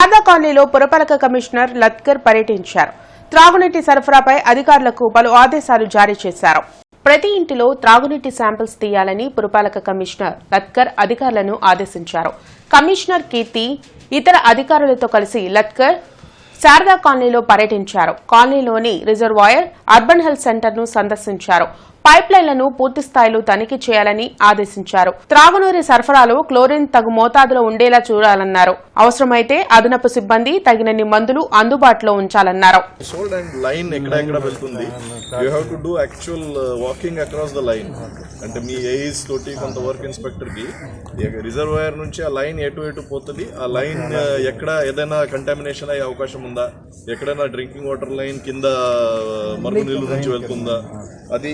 శారదా కాలనీలో పురపాలక కమిషనర్ లత్కర్ పర్యటించారు. త్రాగునీటి సరఫరాపై అధికారులకు పలు ఆదేశాలు జారీ చేశారు. ప్రతి ఇంటిలో త్రాగునీటి శాంపిల్స్ తీయాలని పురపాలక కమిషనర్ లత్కర్ అధికారులను ఆదేశించారు. కమిషనర్ కీర్తి ఇతర అధికారులతో కలిసి లత్కర్ శారదా కాలనీలో పర్యటించారు. కాలనీలోని రిజర్వాయర్ అర్బన్ హెల్త్ సెంటర్ను సందర్శించారు. పైప్ లైన్లను పూర్తి స్థాయిలో తనిఖీ చేయాలని ఆదేశించారు. త్రాగునీరు సరఫరాలో క్లోరిన్ తగు మోతాదులో ఉండేలా చూడాలన్నారు. అవసరమైతే అదనపు సిబ్బంది తగినన్ని మందులు అందుబాటులో ఉంచాలన్నారు. లైన్ ఎక్కడ వెళ్తుంది? అక్రాస్ ద లైన్ అంటే మీ ఏఈస్ తోటి కొంత వర్క్ ఇన్స్పెక్టర్కి రిజర్వాయర్ నుంచి ఆ లైన్ ఎటు ఎటు పోతుంది? ఆ లైన్ uh, ఎక్కడ ఏదైనా కంటామినేషన్ అయ్యే అవకాశం ఉందా? ఎక్కడైనా డ్రింకింగ్ వాటర్ లైన్ కింద uh, మరుగు నీళ్ళు నుంచి వెళ్తుందా? అది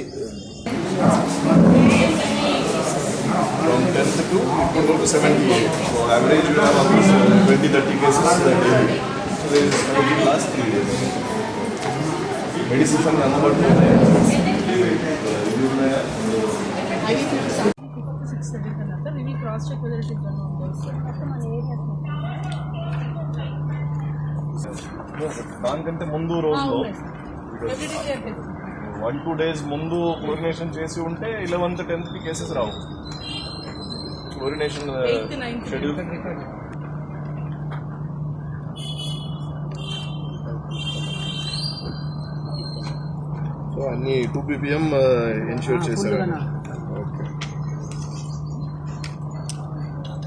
from 10th to ఇప్పుడు to 78 so average we have almost 20 30 cases a day. so there is I mean, last three days medicines అన్ని అందుబాటులో ఉన్నాయి ఇవి ఉన్నాయా సిక్స్ చదువుతున్నా సార్ ఇవి క్రాస్ చెక్ దానికంటే ముందు రోజులో వన్ టూ డేస్ ముందు క్లోరినేషన్ చేసి ఉంటే ఇలెవెన్త్ టెన్త్కి కేసెస్ రావు. క్లోరినేషన్ షెడ్యూల్ సో అన్ని టూ పీపీఎం ఇన్ష్యూర్ చేశారు?